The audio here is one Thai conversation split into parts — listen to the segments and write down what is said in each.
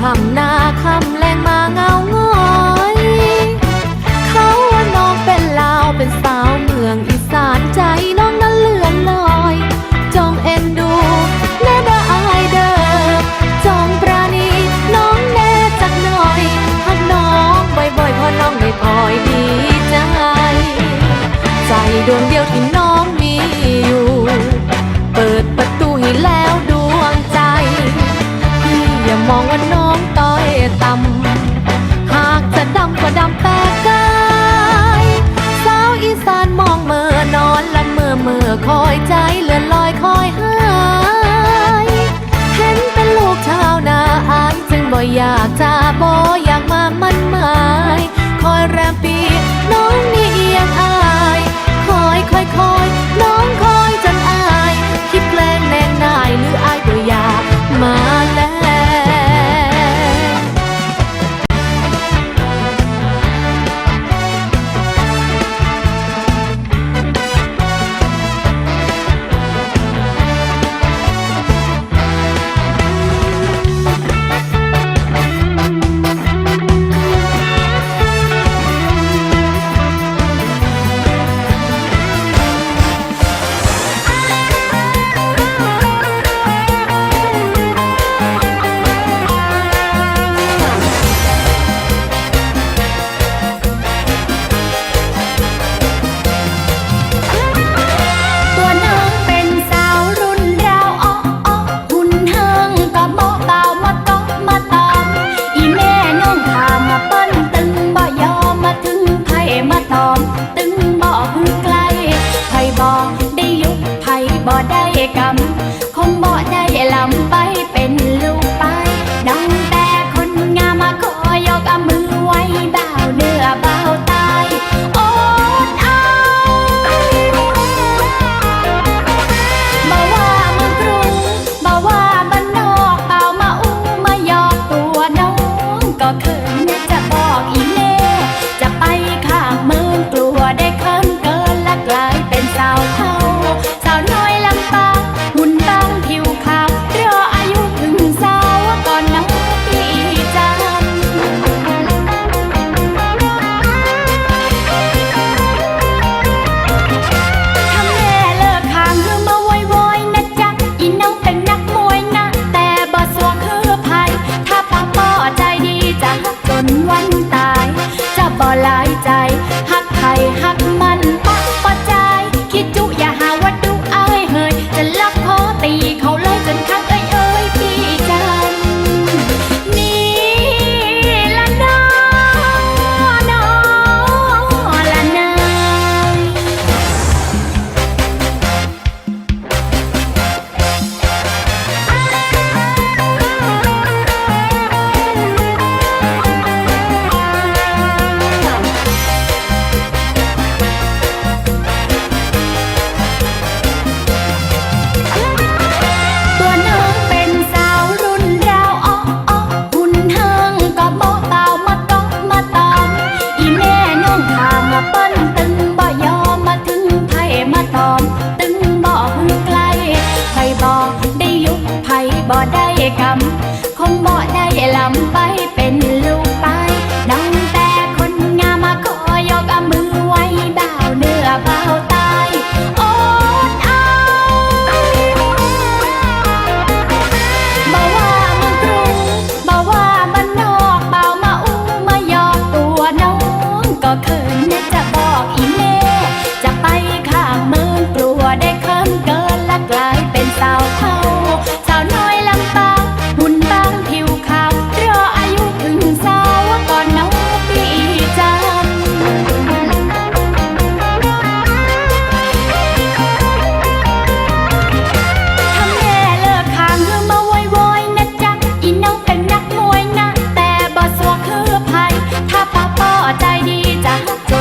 ทำหน้าำหากจะดำก็ดำแปลกายสาวอีสานมองเมื่อนอนละเมื่อเมื่อคอยใจเลื่อนลอยคอยหายเห็นเป็นลูกชาวนาอายจึงบ่อยากจะบ่อยากมามันหมาย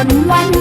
不完。